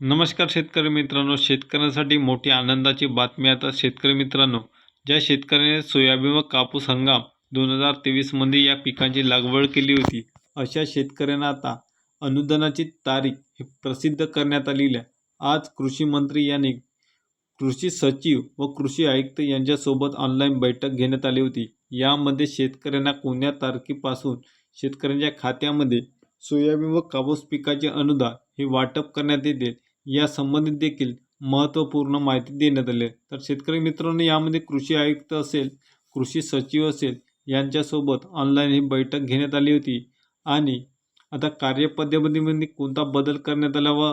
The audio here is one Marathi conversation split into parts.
नमस्कार शेतकरी मित्रांनो. शेतकऱ्यांसाठी मोठी आनंदाची बातमी आता शेतकरी मित्रांनो. ज्या शेतकऱ्याने सोयाबीन व कापूस हंगाम दोन हजार तेवीसमध्ये या पिकांची लागवड केली होती अशा शेतकऱ्यांना आता अनुदानाची तारीख ही प्रसिद्ध करण्यात आलेली आहे. आज कृषी मंत्री यांनी कृषी सचिव व कृषी आयुक्त यांच्यासोबत ऑनलाईन बैठक घेण्यात आली होती. यामध्ये शेतकऱ्यांना कोणत्या तारखेपासून शेतकऱ्यांच्या खात्यामध्ये सोयाबीन व कापूस पिकाचे अनुदान हे वाटप करण्यात येते. या संबंधित देखील महत्त्वपूर्ण माहिती देण्यात आली. तर शेतकरी मित्रांनो यामध्ये कृषी आयुक्त असेल कृषी सचिव असेल यांच्यासोबत ऑनलाईन ही बैठक घेण्यात आली होती. आणि आता कार्यपद्धतीमध्ये कोणता बदल करण्यात आला व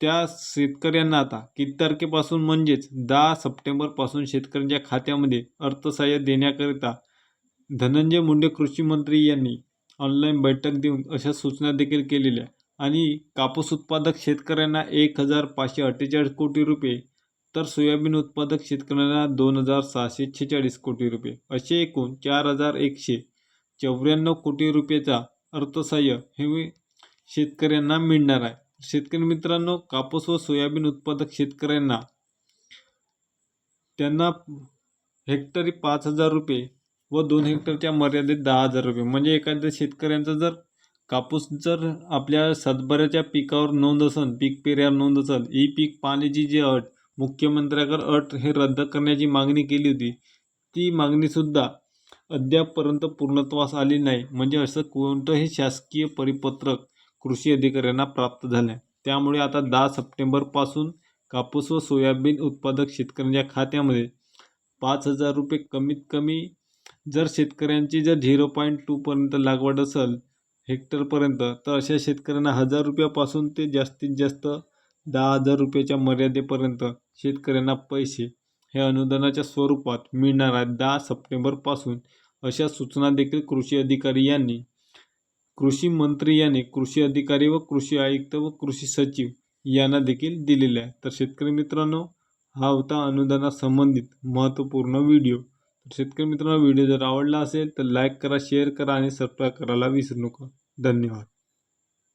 त्या शेतकऱ्यांना आता किती तारखेपासून म्हणजेच दहा सप्टेंबरपासून शेतकऱ्यांच्या खात्यामध्ये अर्थसहाय्य देण्याकरिता धनंजय मुंडे कृषी मंत्री यांनी ऑनलाईन बैठक देऊन अशा सूचना देखील केलेल्या. आणि कापूस उत्पादक शेतकऱ्यांना एक हजार पाचशे अठ्ठेचाळीस कोटी रुपये तर सोयाबीन उत्पादक शेतकऱ्यांना दोन हजार सहाशे छेचाळीस कोटी रुपये असे एकूण चार हजार एकशे चौऱ्याण्णव कोटी रुपयेचा अर्थसहाय्य हे शेतकऱ्यांना मिळणार आहे. शेतकरी मित्रांनो कापूस व सोयाबीन उत्पादक शेतकऱ्यांना त्यांना हेक्टरी पाच हजार रुपये व दोन हेक्टरच्या मर्यादेत दहा हजार रुपये. म्हणजे एखाद्या शेतकऱ्यांचा जर कापूस जर आपल्या सातबाऱ्याच्या पिकावर नोंद असेल पीक पेऱ्यावर नोंद असेल ही पीक पाण्याची जी अट मुख्यमंत्र्याकडे अट हे रद्द करण्याची मागणी केली होती ती मागणीसुद्धा अद्यापपर्यंत पूर्णत्वास आली नाही. म्हणजे असं कोणतंही शासकीय परिपत्रक कृषी अधिकाऱ्यांना प्राप्त झालं आहे त्यामुळे आता दहा सप्टेंबरपासून कापूस व सोयाबीन उत्पादक शेतकऱ्यांच्या खात्यामध्ये पाच हजार रुपये कमीत कमी जर शेतकऱ्यांची जर झिरो पॉईंट टूपर्यंत लागवड असेल हेक्टरपर्यंत तर अशा शेतकऱ्यांना हजार रुपयापासून ते जास्तीत जास्त दहा हजार रुपयाच्या मर्यादेपर्यंत शेतकऱ्यांना पैसे हे अनुदानाच्या स्वरूपात मिळणार आहेत. दहा सप्टेंबरपासून अशा सूचना देखील कृषी अधिकारी यांनी कृषी मंत्री यांनी कृषी अधिकारी व कृषी आयुक्त व कृषी सचिव यांना देखील दिलेले आहे तर शेतकरी मित्रांनो हा होता अनुदानासंबंधित महत्त्वपूर्ण व्हिडिओ. तर शेतकरी मित्रांनो व्हिडिओ जर आवडला असेल तर लाईक करा शेअर करा आणि सबस्क्राईब करायला विसरू नका. धन्यवाद.